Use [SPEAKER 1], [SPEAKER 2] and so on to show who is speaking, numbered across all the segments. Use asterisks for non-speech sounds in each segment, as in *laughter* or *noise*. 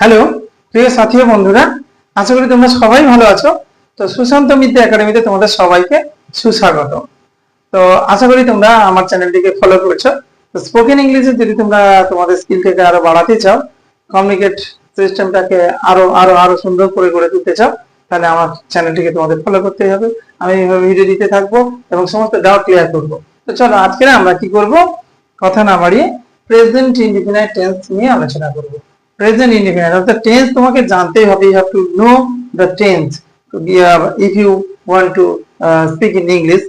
[SPEAKER 1] Hello প্রিয় সাথী বন্ধুরা, আশা করি তোমরা সবাই ভালো আছো। তো সুশান্ত মিত্র একাডেমিতে তোমাদের সবাইকে সুস্বাগত। তো আশা করি তোমরা আমার চ্যানেলটিকে ফলো করছ। তো স্পোকেন ইংলিশে যদি তোমরা তোমাদের স্কিলটাকে আরও বাড়াতে চাও কমিউনিকেট সিস্টেমটাকে আরও আরও আরও সুন্দর করে গড়ে তুলতে চাও, তাহলে আমার চ্যানেলটিকে তোমাদের ফলো করতে হবে। আমি এইভাবে ভিডিও দিতে থাকব এবং সমস্ত ডাউট ক্লিয়ার করব। তো চলো আজকে আমরা কি করব? কথা না বাড়িয়ে প্রেজেন্ট ইনডিফিনাইট টেন্স নিয়ে আলোচনা করব। প্রেজেন্ট ইনডিফিনাইট অর্থাৎ টেন্স তোমাকে জানতেই হবে you have to know the tense if you want to speak in English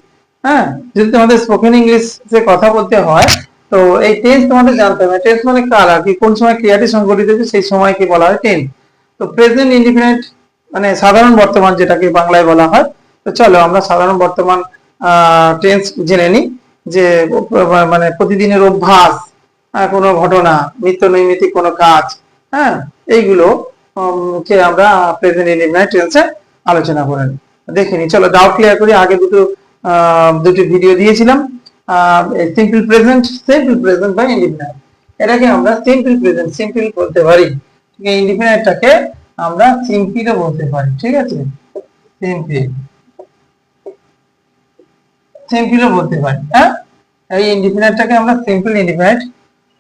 [SPEAKER 1] হ্যাঁ? যদি তোমাদের স্পোকেন ইংলিশ কথা বলতে হয়, তো এই টেন্স তোমাদের জানতে হবে। টেন্স মানে কাল আর কি, কোন সময় ক্রিয়াটি সংঘটিত হচ্ছে সেই সময়কে বলা হয় টেন্স তো প্রেজেন্ট ইনডিফিনাইট মানে সাধারণ বর্তমান যেটাকে বাংলায় বলা হয়, তো চলো আমরা সাধারণ বর্তমান টেন্স জেনে নিই, যে মানে প্রতিদিনের অভ্যাস কোনো ঘটনা, নিত্য নৈমিত্তিক কোনো কাজ হ্যাঁ এইগুলো কে আমরা প্রেজেন্ট ইনডিফিনাইট টেন্সে আলোচনা করে নিই দেখে নিই চলো ডাউট ক্লিয়ার করি, আগে দুটো দুটি ভিডিও দিয়েছিলাম। সিম্পল প্রেজেন্ট সিম্পল প্রেজেন্ট বা ইনডিফিনাইট এটাকে আমরা সিম্পল প্রেজেন্ট সিম্পল বলতে পারি। ইনডিফিনাইটটাকে আমরা সিম্পলও বলতে পারি, ঠিক আছে? সিম্পল সিম্পলও বলতে পারি হ্যাঁ? এই ইনডিফিনাইটটাকে আমরা সিম্পল ইনডিফিনাইট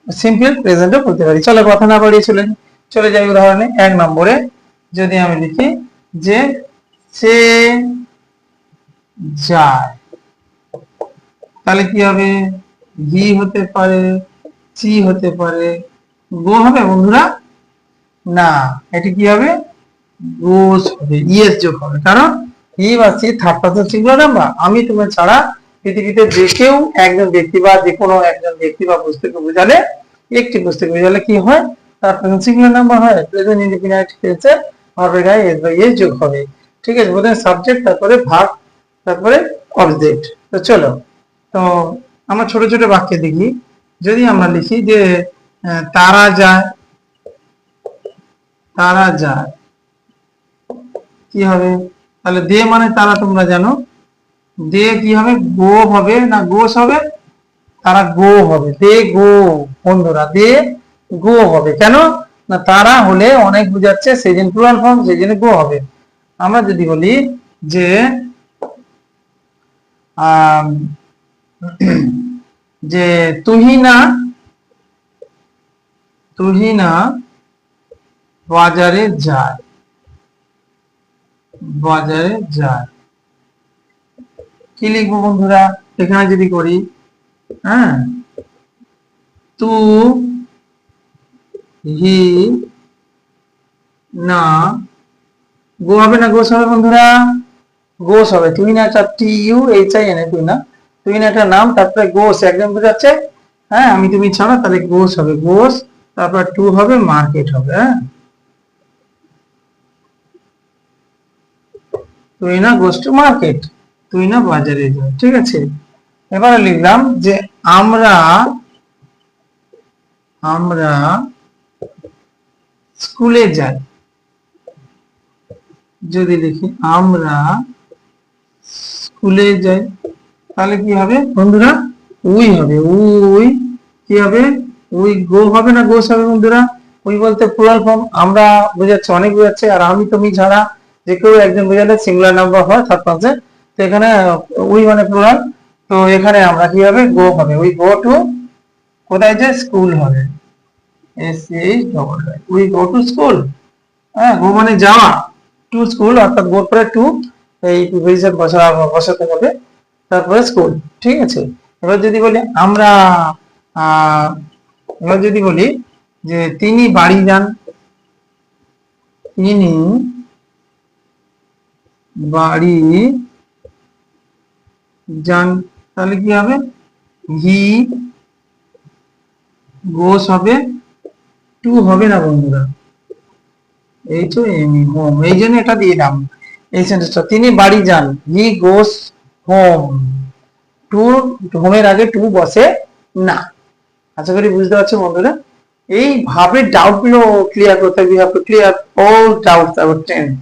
[SPEAKER 1] সিম্পল প্রেজেন্টও বলতে পারি। চলো কথা না বাড়িয়ে চলে। চলে যাই উদাহরণে এক নম্বরে। যদি আমি লিখি যে সে যায়। তাহলে কি হবে? হি হতে পারে চি হতে পারে গো হবে বন্ধুরা? না, এটি কি হবে? গোস হবে ইয়েস যোগ হবে। কারণ হি বা she third person singular number আমি তোমার ছাড়া পৃথিবীতে যে কেউ একজন ব্যক্তি বা যে কোনো একজন ব্যক্তি বা বস্তুকে বোঝালে, একটি বস্তুকে বোঝালে কি হয়? তার সিঙ্গুলার নাম্বার হয় প্রেজেন্ট ইনডিফিনাইট টেন্সে ভার্বের গায়ে এস বাই ইয়েস যোগ হবে। ঠিক আছে প্রথমে সাবজেক্ট তারপরে ভার্ব তারপরে অবজেক্ট তো চলো, তো আমরা ছোট ছোট বাক্যে দেখি। যদি আমরা লিখি যে তারা যায় তারা যায়, কি হবে? তাহলে দে মানে তারা তোমরা জানো। দে কি হবে? গো হবে না গোস হবে? তারা গো হবে। দে গো, বন্ধুরা, দে গো হবে। কেন? না, তারা হলে অনেক বুঝাচ্ছে, সেই জন্য প্লুরাল ফর্ম সেই গো হবে। আমরা যদি বলি যে *clears throat* যে তুহিনা তুহিনা বাজারে যায়। বাজারে যায়। কি লিখব বন্ধুরা? এখানে যদি করি হ্যাঁ? তু হি না। গো হবে না, গোস হবে বন্ধুরা? গোস হবে। তুই না একটা T U H I N তুই না? তুই না একটা নাম, তারপরে গোস একদম বোঝাচ্ছে হ্যাঁ? আমি তুমি ছাড়া, তাহলে গোস হবে। গোস, তারপর টু হবে, মার্কেট হবে হ্যাঁ? তুই না গোস টু মার্কেট। তুই না বাজারে যা, ঠিক আছে? এবারে লিখলাম যে আমরা আমরা স্কুলে যাই। যদি লিখি আমরা স্কুলে যাই, তাহলে কি হবে? বন্ধুরা, উই হবে। উই কি হবে? উই গো হবে না গোস হবে বন্ধুরা? উই বলতে প্লুরাল ফর্ম আমরা বোঝাচ্ছে, অনেক বোঝাচ্ছে, আর আমি তুমি ছাড়া যে কেউ একজন বোঝালে সিঙ্গুলার নাম্বার হয় থার্ড পার্সন এখানে উই মানে প্লুরাল তো এখানে আমরা কি হবে গো হবে? উই গো টু কোথায় যে? স্কুল হবে। S H double we go to school হ্যাঁ গো মানে যাওয়া। টু স্কুল অর্থাৎ গোর পরে টু এই প্রিপোজিশন বসা, বসাতে হবে। তারপরে স্কুল ঠিক আছে? এবার যদি বলি আমরা এবার যদি বলি যে তিনি বাড়ি যান, তিনি বাড়ি যান তাহলে কি হবে? হি গোস হবে, টু হবে না বন্ধুরা? এই তো এমনি হোম। এই জন্য এটা দিয়ে দাম। এই সেন্টেন্সটা তিনি বাড়ি যান। হি গোস হোম। টু, হোমের আগে টু বসে না। আশা করি বুঝতে পারছ বন্ধুরা? এই ভাবে ডাউটগুলো ক্লিয়ার করতে হবে। Have clear all doubts about tense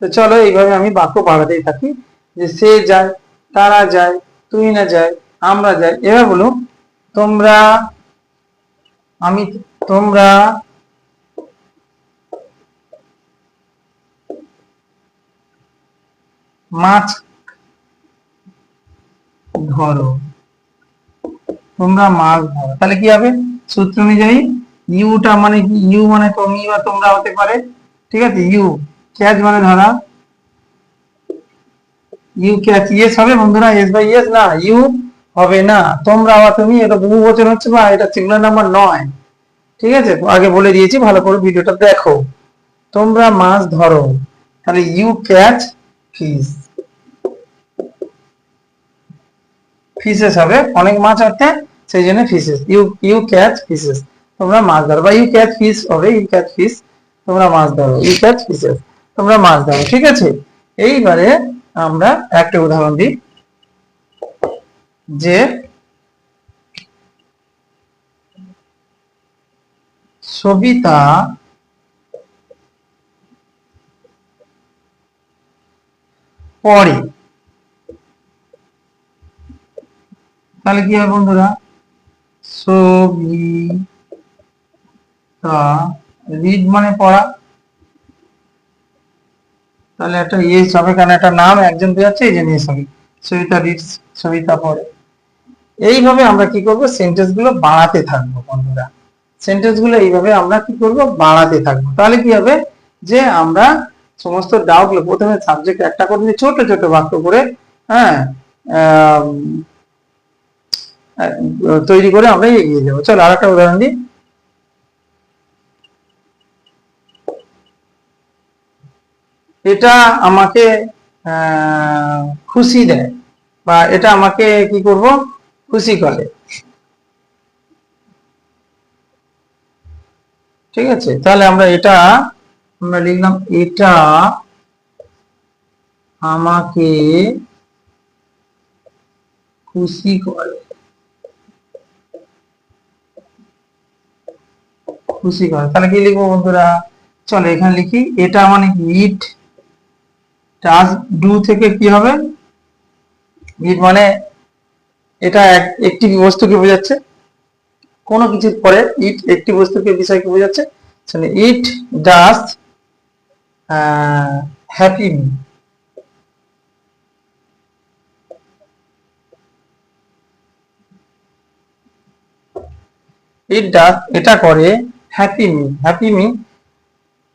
[SPEAKER 1] তো চলো, এইভাবে আমি বাক্য বাড়াতেই থাকি। যে সে যায় তারা যায় তুই না যায়, আমরা যাই। এবার বলো তোমরা, আমি তোমরা, মাছ ধরো। তোমরা মাছ ধরো। তাহলে কি হবে? সূত্র অনুযায়ী ইউটা মানে ইউ মানে তুমি বা তোমরা হতে পারে। ঠিক আছে ইউ ক্যাচ মানে ধরা। ইউ ক্যাচ ইয়েস হবে বন্ধুরা এস বাই ইয়েস না ইউ হবে না। তোমরা বা তুমি, এটা বহু বচন হচ্ছে বা এটা সিঙ্গুলার নাম্বার নয়। ঠিক আছে? আগে বলে দিয়েছি, ভালো করে ভিডিওটা দেখো। তোমরা মাছ ধরো। তাহলে ইউ ক্যাচ ফিশ ফিশেস হবে, অনেক মাছ অর্থে সেই জন্য fishes you you catch fishes তোমরা মাছ ধরো, বা ইউ ক্যাচ ফিশ হবে ইউ ক্যাচ ফিশ তোমরা মাছ ধরো ইউ ক্যাচ ফিশেস তোমরা মাছ ধরো, ঠিক আছে? এইবারে আমরা একটা উদাহরণ দিই, যে সবিতা পড়ে। তাহলে কি হবে বন্ধুরা? সবিতা রিড মানে পড়া। তাহলে একটা ইয়েস হবে, কারণ একটা নাম একজন বোঝাচ্ছে এই জন্য ইয়েস হবে সবিতা রিডস সবিতা পড়ে। এইভাবে আমরা কি করব? সেন্টেন্সগুলো বাড়াতে থাকব, বন্ধুরা। সেন্টেন্সগুলো এইভাবে আমরা কি করব? বাড়াতে থাকব। তাহলে কি হবে? যে আমরা সমস্ত ডাউট প্রথমে সাবজেক্ট একটা করে নিয়ে ছোট ছোট বাক্য করে হ্যাঁ তৈরি করে আমরা এগিয়ে যাব। চলো আর একটা উদাহরণ দিই। এটা আমাকে খুশি দেয় বা এটা আমাকে কি করব? খুশি করে। ঠিক আছে? তাহলে আমরা এটা, আমরা লিখলাম এটা আমাকে খুশি করে। খুশি করে। তাহলে কি লিখব বন্ধুরা? চলো এখানে লিখি, এটা মানে ইট টাচ ডু থেকে কি হবে? মানে এটা এক- একটি বস্তুকে বোঝাচ্ছে। কোনো কিছুর পরে ইট একটি বস্তুকে বিষয়কে বোঝাচ্ছে। It does happy it does এটা করে হ্যাপি মি হ্যাপি মি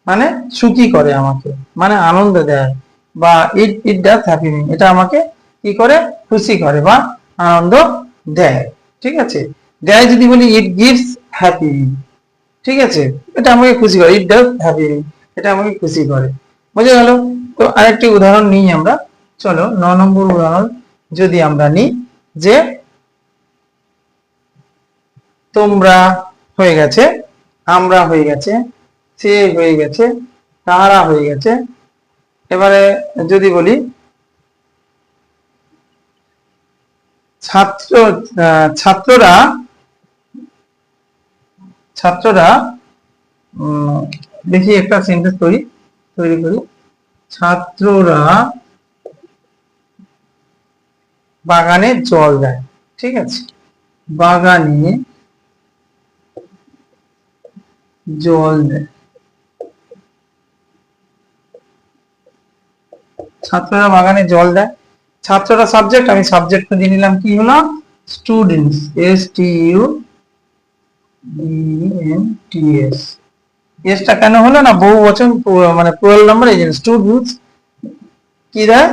[SPEAKER 1] মানে সুখী করে আমাকে মানে আনন্দ দেয়। বা it it does happy me এটা আমাকে কি করে? খুশি করে বা আনন্দ দেয়। ঠিক আছে? দেয় যদি বলি ইট গিভস হ্যাপি মি ঠিক আছে? এটা আমাকে খুশি করে। ইট ডাস হ্যাপি মি এটা আমাকে খুশি করে। বোঝা গেল? তো আরেকটি উদাহরণ নিই আমরা। চলো, ন নম্বর উদাহরণ যদি আমরা নিই যে তোমরা হয়ে গেছে, আমরা হয়ে গেছে, সে হয়ে গেছে, তারা হয়ে গেছে এবারে যদি বলি, ছাত্র ছাত্ররা ছাত্ররা দেখি একটা সেন্টেন্স করি, তৈরি করি। ছাত্ররা বাগানে জল দেয়, ঠিক আছে? বাগানে জল দেয়। ছাত্ররা বাগানে জল দেয়। ছাত্ররা সাবজেক্ট আমি সাবজেক্ট দিয়ে নিলাম কি হলো? Students S T U N T S এসটা কেন হলো না? বহু বচন মানে প্লুরাল নাম্বার এই স্টুডেন্টস কি দেয়?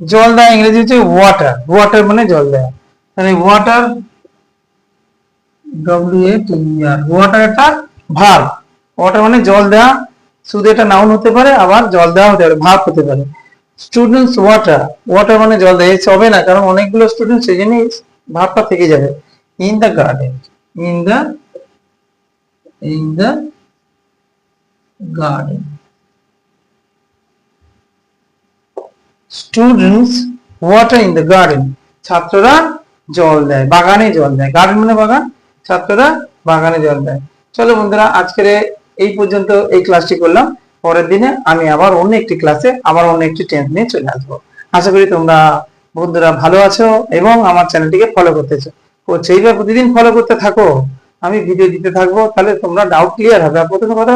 [SPEAKER 1] জল দেয়, ইংরেজি হচ্ছে ওয়াটার ওয়াটার মানে জল দেয়। তাহলে water W A T R water একটা ভার্ব ওয়াটার মানে জল দেওয়া শুধু এটা নাউন হতে পারে, আবার জল দেওয়া হতে পারে ভার্ব হতে পারে। স্টুডেন্টস ওয়াটার ওয়াটার মানে জল দেয় হবে না, কারণ অনেকগুলো স্টুডেন্ট সেই জন্যই ভাবটা থেকে যাবে। In the garden in the in the garden students water in the garden ছাত্ররা জল দেয়, বাগানে জল দেয়। গার্ডেন মানে বাগান, ছাত্ররা বাগানে জল দেয়। চলো বন্ধুরা, আজকের এই পর্যন্ত এই ক্লাসটি করলাম। পরের দিনে আমি আবার অন্য একটি ক্লাসে আবার অন্য একটি টেন্স নিয়ে চলে আসব। আশা করি তোমরা বন্ধুরা ভালো আছো এবং আমার চ্যানেলটিকে ফলো করতেছো সেইভাবে প্রতিদিন ফলো করতে থাকো, আমি ভিডিও দিতে থাকব, তাহলে তোমরা ডাউট ক্লিয়ার হবে। আর প্রথম কথা,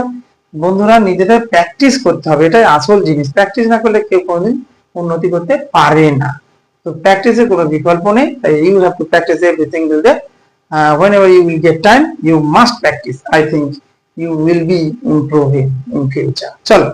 [SPEAKER 1] বন্ধুরা নিজেদের প্র্যাকটিস করতে হবে। এটাই আসল জিনিস। প্র্যাকটিস না করলে কেউ কোনোদিন উন্নতি করতে পারে না। তো প্র্যাকটিসের কোনো বিকল্প নেই। তাই you have to practice every single day whenever you will get time you must practice I think you will be improving in future চলো